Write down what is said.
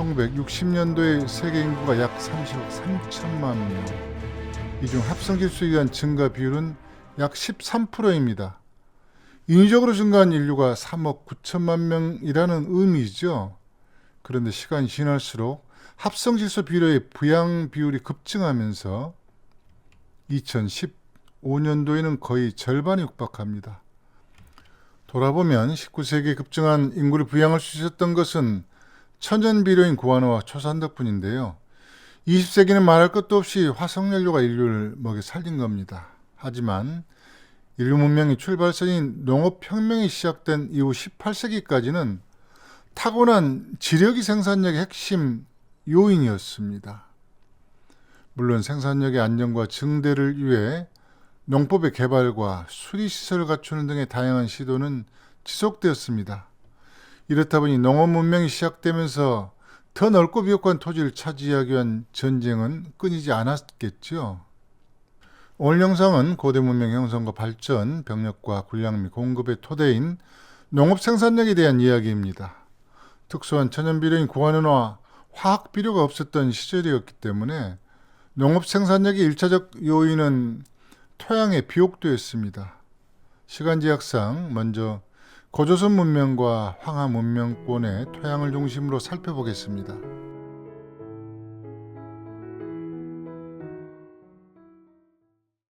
1960년도에 세계 인구가 약 30억 3천만 명. 이 중 합성질소에 의한 증가 비율은 약 13%입니다. 인위적으로 증가한 인류가 3억 9천만 명이라는 의미죠. 그런데 시간이 지날수록 합성질소 비료의 부양 비율이 급증하면서 2015년도에는 거의 절반이 육박합니다. 돌아보면 19세기에 급증한 인구를 부양할 수 있었던 것은 천연 비료인 구한화와 초산 덕분인데요. 20세기는 말할 것도 없이 화석연료가 인류를 먹여 살린 겁니다. 하지만 인류 문명의 출발선인 농업혁명이 시작된 이후 18세기까지는 타고난 지력이 생산력의 핵심 요인이었습니다. 물론 생산력의 안정과 증대를 위해 농법의 개발과 수리시설을 갖추는 등의 다양한 시도는 지속되었습니다. 이렇다 보니 농업 문명이 시작되면서 더 넓고 비옥한 토지를 차지하기 위한 전쟁은 끊이지 않았겠죠. 오늘 영상은 고대 문명 형성과 발전, 병력과 군량 및 공급의 토대인 농업 생산력에 대한 이야기입니다. 특수한 천연비료인 구한은화, 화학비료가 없었던 시절이었기 때문에 농업 생산력의 일차적 요인은 토양의 비옥도였습니다. 시간제약상 먼저 고조선 문명과 황하 문명권의 토양을 중심으로 살펴보겠습니다.